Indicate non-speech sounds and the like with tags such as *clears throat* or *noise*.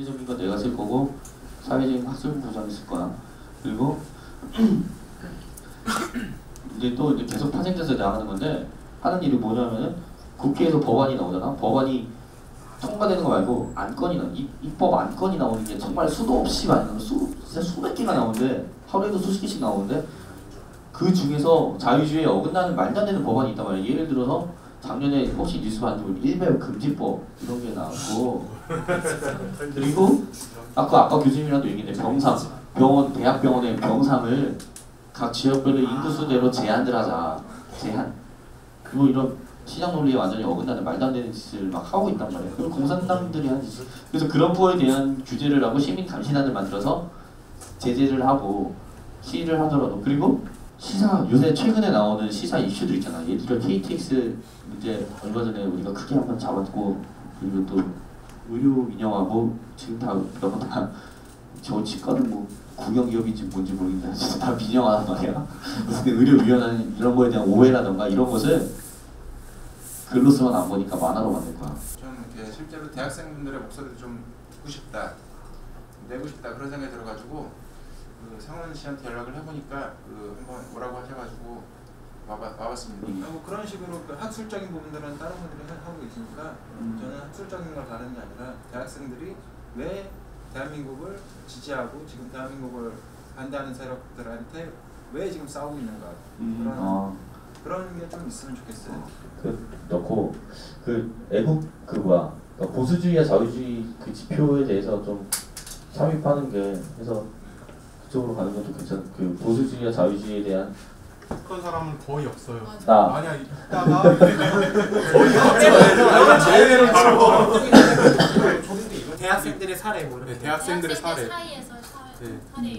경제적인 건 내가 쓸 거고 사회적인 학습 보장이 쓸 거야. 그리고 *clears throat* 이제 또 이제 계속 파생돼서 나가는 건데 하는 일이 뭐냐면은 국회에서 법안이 나오잖아. 법안이 통과되는 거 말고 안건이 나 이- 입법 안건이 나오는 게 정말 수도 없이 많이 수 진짜 수백 개가 나오는데 하루에도 수십 개씩 나오는데 그 중에서 자유주의에 어긋나는 말도 안 되는 법안이 있단 말이야. 예를 들어서 작년에 혹시 뉴스 모르 일배우 금지법 이런 게 나왔고. *laughs* 그리고 아까 아까 교수님이랑도 얘기했는데 병상 병원 대학병원의 병상을 각 지역별로 인구수대로 제한을 하자. 제한. 그리고 이런 시장 논리에 완전히 어긋나는 말도 안 되는 짓을 막 하고 있단 말이에요. 그리고 공산당들이 하는 짓. 그래서 그런 거에 대한 규제를 하고 시민 감시단을 만들어서 제재를 하고 시위를 하더라도. 그리고 시사 요새 최근에 나오는 시사 이슈들 있잖아. 예를 들어 KTX 문제 얼마 전에 우리가 크게 한번 잡았고 그리고 또 의료 민영화고 지금 다 이런 *laughs* 거다저 치과는 뭐 국영기업인지 뭔지 모르겠는데 진짜 다 민영화란 말이야. *laughs* 무슨 그 의료위원회 이런 거에 대한 오해라던가 이런 것을 글로서만 안 보니까 만화로 만들 거야. 좀 이렇게 실제로 대학생분들의 목소리도 좀 듣고 싶다, 내고 싶다 그런 생각이 들어가지고 그 성원 씨한테 연락을 해보니까 그 한번 오라고 하셔가지고 와봐, 와봤습니다. 음. 뭐 그런 식으로 그 학술적인 부분들은 다른 분들이 하- 하고 있으니까 음. 저는 학술적인 걸 다루는 게 아니라 대학생들이 왜 대한민국을 지지하고 지금 대한민국을 반대하는 세력들한테 왜 지금 싸우고 있는가 음, 그런 어. 그런 게 좀 있으면 좋겠어요. 그 넣고 그 애국 그 뭐야 그러니까 보수주의와 자유주의 그 지표에 대해서 좀 삽입하는 게 해서 그쪽으로 가는 것도 괜찮. 그 보수주의와 자유주의에 대한 그런 사람은 거의 없어요. 나 아니야 있다가 거의 없어요. 제외를 하고 대학생들의 사례 뭐 이렇게 네, 대학생들의 사례. 사이에서 사- 네. 사례